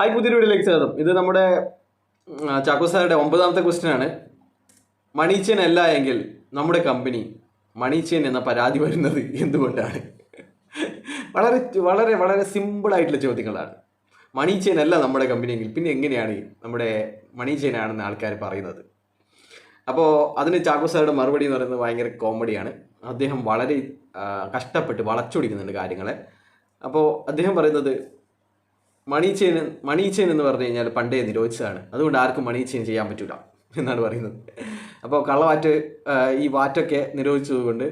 Hi പുതിയൊരു വീഡിയോയിലേക്ക് സ്വാഗതം. ഇത് നമ്മുടെ ചാക്കോ സാറുടെ ഒമ്പതാമത്തെ ക്വസ്റ്റ്യൻ ആണ്. മണീച്ചൻ അല്ല എങ്കിൽ നമ്മുടെ കമ്പനി മണീച്ചൻ എന്ന പരാതി വരുന്നത് എന്തുകൊണ്ടാണ്? വളരെ വളരെ വളരെ സിമ്പിളായിട്ടുള്ള ചോദ്യങ്ങളാണ്. മണീച്ചൻ അല്ല നമ്മുടെ കമ്പനി എങ്കിൽ പിന്നെ എങ്ങനെയാണ് നമ്മുടെ മണീച്ചനാണെന്ന് ആൾക്കാർ പറയുന്നത്? അപ്പോൾ അതിന് ചാക്കോ സാറുടെ മറുപടി എന്ന് പറയുന്നത് ഭയങ്കര കോമഡിയാണ് അദ്ദേഹം വളരെ കഷ്ടപ്പെട്ട് വളച്ചൊടിക്കുന്നുണ്ട് കാര്യങ്ങളെ. അപ്പോൾ അദ്ദേഹം പറയുന്നത് മണീച്ചേൻ ചെയിൻ എന്ന് പറഞ്ഞു കഴിഞ്ഞാൽ പണ്ടേ നിരോധിച്ചതാണ്. അതുകൊണ്ട് ആർക്കും മണി ചെയിൻ ചെയ്യാൻ പറ്റില്ല എന്നാണ് പറയുന്നത്. അപ്പോൾ കള്ളവാറ്റ് ഈ വാറ്റൊക്കെ നിരോധിച്ചതുകൊണ്ട്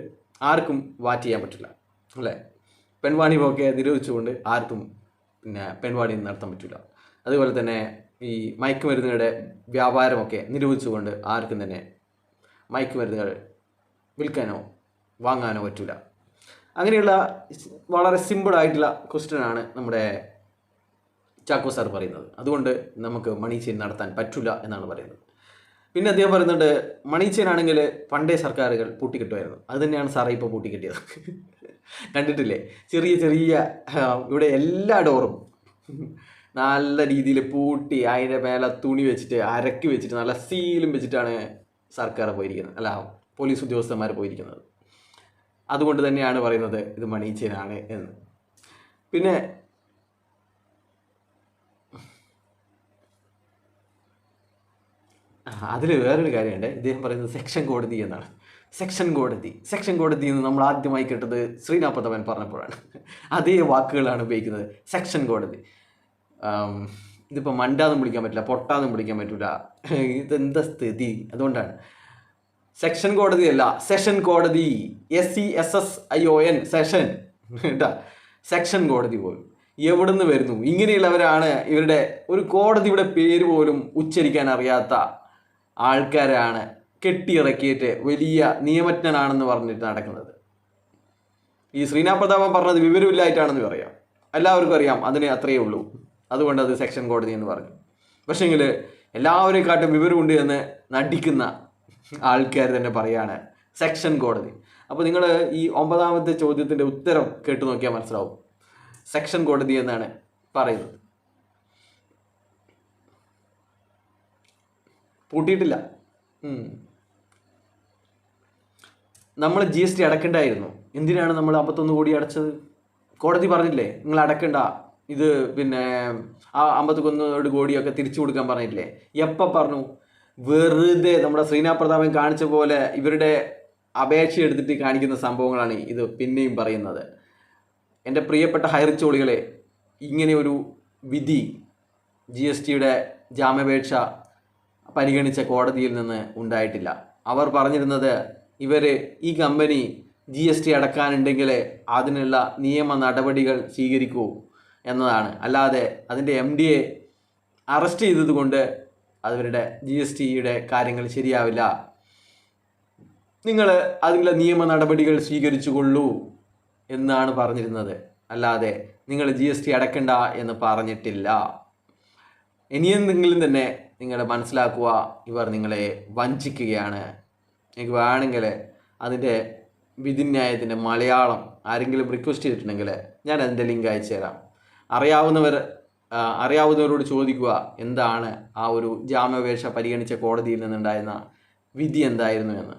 ആർക്കും വാറ്റ് ചെയ്യാൻ പറ്റില്ല അല്ലേ? പെൺവാണിമൊക്കെ നിരോധിച്ചുകൊണ്ട് ആർക്കും പിന്നെ പെൺവാണി നടത്താൻ പറ്റില്ല അതുപോലെ തന്നെ ഈ മയക്കുമരുന്നുകളുടെ വ്യാപാരമൊക്കെ നിരോധിച്ചുകൊണ്ട് ആർക്കും തന്നെ മയക്കുമരുന്നുകൾ വിൽക്കാനോ വാങ്ങാനോ പറ്റില്ല അങ്ങനെയുള്ള വളരെ സിമ്പിളായിട്ടുള്ള ക്വസ്റ്റ്യനാണ് നമ്മുടെ ചാക്കോ സാർ പറയുന്നത്. അതുകൊണ്ട് നമുക്ക് മണി ചെയിൻ നടത്താൻ പറ്റില്ല എന്നാണ് പറയുന്നത്. പിന്നെ അദ്ദേഹം പറയുന്നുണ്ട് മണി ചെയിൻ ആണെങ്കിൽ പണ്ടേ സർക്കാരുകൾ പൂട്ടിക്കിട്ടുമായിരുന്നു. അത് തന്നെയാണ് സാറേ ഇപ്പോൾ പൂട്ടിക്കിട്ടിയത്. കണ്ടിട്ടില്ലേ? ചെറിയ ചെറിയ ഇവിടെ എല്ലാ ഡോറും നല്ല രീതിയിൽ പൂട്ടി അതിന്റെ മേലെ തുണി വെച്ചിട്ട് അരക്കി വെച്ചിട്ട് നല്ല സീലും വെച്ചിട്ടാണ് സർക്കാർ പോയിരിക്കുന്നത്. അല്ല പോലീസ് ഉദ്യോഗസ്ഥന്മാർ പോയിരിക്കുന്നത്. അതുകൊണ്ട് തന്നെയാണ് പറയുന്നത് ഇത് മണി ചെയിനാണ് എന്ന്. പിന്നെ അതിൽ വേറൊരു കാര്യമുണ്ട്. ഇദ്ദേഹം പറയുന്നത് സെക്ഷൻ കോടതി എന്നാണ്. സെക്ഷൻ കോടതി. സെക്ഷൻ കോടതി എന്ന് നമ്മൾ ആദ്യമായി കേട്ടത് ശ്രീനാഥവൻ പറഞ്ഞപ്പോഴാണ്. അതേ വാക്കുകളാണ് ഉപയോഗിക്കുന്നത്. സെക്ഷൻ കോടതി. ഇതിപ്പോൾ മണ്ടാന്നും വിളിക്കാൻ പറ്റില്ല പൊട്ടാന്നും വിളിക്കാൻ പറ്റില്ല ഇതെന്താ സ്ഥിതി? അതുകൊണ്ടാണ്. സെക്ഷൻ കോടതി അല്ല സെഷൻ കോടതി. S C S S I O N session കേട്ടാ? സെക്ഷൻ കോടതി പോലും. എവിടുന്ന് വരുന്നു? ഇങ്ങനെയുള്ളവരാണ് ഇവരുടെ ഒരു കോടതിയുടെ പേര് പോലും ഉച്ചരിക്കാൻ അറിയാത്ത ആൾക്കാരാണ് കെട്ടിയിറക്കിയിട്ട് വലിയ നിയമജ്ഞനാണെന്ന് പറഞ്ഞിട്ട് നടക്കുന്നത്. ഈ ശ്രീനാഥ് പ്രതാപൻ പറഞ്ഞത് വിവരമില്ലായിട്ടാണെന്ന് പറയാം. എല്ലാവർക്കും അറിയാം അതിന് അത്രയേ ഉള്ളൂ. അതുകൊണ്ട് അത് സെക്ഷൻ കോടതി എന്ന് പറഞ്ഞു. പക്ഷേങ്കിൽ എല്ലാവരെക്കാട്ടും വിവരമുണ്ട് എന്ന് നടിക്കുന്ന ആൾക്കാർ തന്നെ പറയാണ് സെക്ഷൻ കോടതി. അപ്പോൾ നിങ്ങൾ ഈ ഒമ്പതാമത്തെ ചോദ്യത്തിന്റെ ഉത്തരം കേട്ടു നോക്കിയാൽ മനസ്സിലാവും. സെക്ഷൻ കോടതി എന്നാണ് പറയുന്നത്. പൂട്ടിയിട്ടില്ല. നമ്മൾ ജി എസ് ടി അടക്കേണ്ടായിരുന്നു. എന്തിനാണ് നമ്മൾ അമ്പത്തൊന്ന് കോടി അടച്ചത്? കോടതി പറഞ്ഞില്ലേ? നിങ്ങൾ അടക്കണ്ട. ഇത് പിന്നെ ആ അമ്പത്തൊന്ന് കോടിയൊക്കെ തിരിച്ചു കൊടുക്കാൻ പറഞ്ഞില്ലേ എപ്പോൾ പറഞ്ഞു? വെറുതെ നമ്മുടെ ശ്രീനാഥ് പ്രതാപൻ കാണിച്ച പോലെ ഇവരുടെ അപേക്ഷ എടുത്തിട്ട് കാണിക്കുന്ന സംഭവങ്ങളാണ് ഇത് പിന്നെയും പറയുന്നത്. എന്റെ പ്രിയപ്പെട്ട ഹൈറിച്ചോളികളെ ഇങ്ങനെ ഒരു വിധി ജി എസ് ടിയുടെ ജാമ്യാപേക്ഷ പരിഗണിച്ച കോടതിയിൽ നിന്ന് ഉണ്ടായിട്ടില്ല. അവർ പറഞ്ഞിരുന്നത് ഇവർ ഈ കമ്പനി ജി എസ് ടി അടക്കാനുണ്ടെങ്കിൽ അതിനുള്ള നിയമ നടപടികൾ സ്വീകരിക്കൂ എന്നതാണ്. അല്ലാതെ അതിന്റെ എം ഡി എ അറസ്റ്റ് ചെയ്തതുകൊണ്ട് അവരുടെ ജി എസ് ടിയുടെ കാര്യങ്ങൾ ശരിയാവില്ല. നിങ്ങൾ അതിനുള്ള നിയമ നടപടികൾ സ്വീകരിച്ചുകൊള്ളൂ എന്നാണ് പറഞ്ഞിരുന്നത്. അല്ലാതെ നിങ്ങൾ ജി എസ് ടി അടക്കണ്ട എന്ന് പറഞ്ഞിട്ടില്ല. ഇനിയെന്തെങ്കിലും തന്നെ നിങ്ങൾ മനസ്സിലാക്കുക ഇവർ നിങ്ങളെ വഞ്ചിക്കുകയാണ്. എനിക്ക് വേണമെങ്കിൽ അതിന്റെ വിധിന്യായത്തിന്റെ മലയാളം ആരെങ്കിലും റിക്വസ്റ്റ് ചെയ്തിട്ടുണ്ടെങ്കിൽ ഞാൻ അതിന്റെ ലിങ്ക് അയച്ചു തരാം. അറിയാവുന്നവർ അറിയാവുന്നവരോട് ചോദിക്കുക എന്താണ് ആ ഒരു ജാമ്യാപേക്ഷ പരിഗണിച്ച കോടതിയിൽ നിന്നുണ്ടായിരുന്ന വിധി എന്തായിരുന്നു എന്ന്.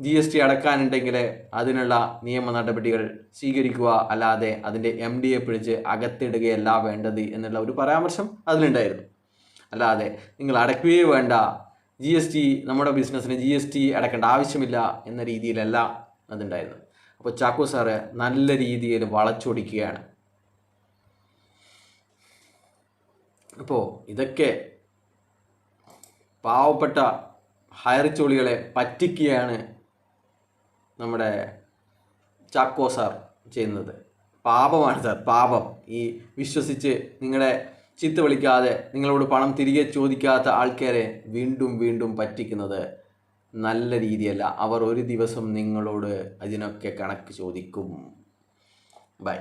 ജി എസ് ടി അടക്കാനുണ്ടെങ്കിൽ അതിനുള്ള നിയമ നടപടികൾ സ്വീകരിക്കുക അല്ലാതെ അതിന്റെ എം ഡി എ പിടിച്ച് അകത്തിടുകയല്ല വേണ്ടത് എന്നുള്ള ഒരു പരാമർശം അതിലുണ്ടായിരുന്നു. അല്ലാതെ നിങ്ങൾ അടയ്ക്കുകയേ വേണ്ട. ജി എസ് ടി നമ്മുടെ ബിസിനസ്സിന് ജി എസ് ടി അടക്കേണ്ട ആവശ്യമില്ല എന്ന രീതിയിലല്ല അതുണ്ടായിരുന്നു അപ്പോൾ ചാക്കോ സാറ് നല്ല രീതിയിൽ വളച്ചൊടിക്കുകയാണ്. അപ്പോൾ ഇതൊക്കെ പാവപ്പെട്ട ഹയർച്ചോളികളെ പറ്റിക്കുകയാണ് നമ്മുടെ ചാക്കോ സാർ ചെയ്യുന്നത്. പാപമാണ് സാർ പാപം. ഈ വിശ്വസിച്ച് നിങ്ങളെ ചീത്ത വിളിക്കാതെ നിങ്ങളോട് പണം തിരികെ ചോദിക്കാത്ത ആൾക്കാരെ വീണ്ടും വീണ്ടും പറ്റിക്കുന്നത് നല്ല രീതിയല്ല. അവർ ഒരു ദിവസം നിങ്ങളോട് അതിനൊക്കെ കണക്ക് ചോദിക്കും. ബൈ.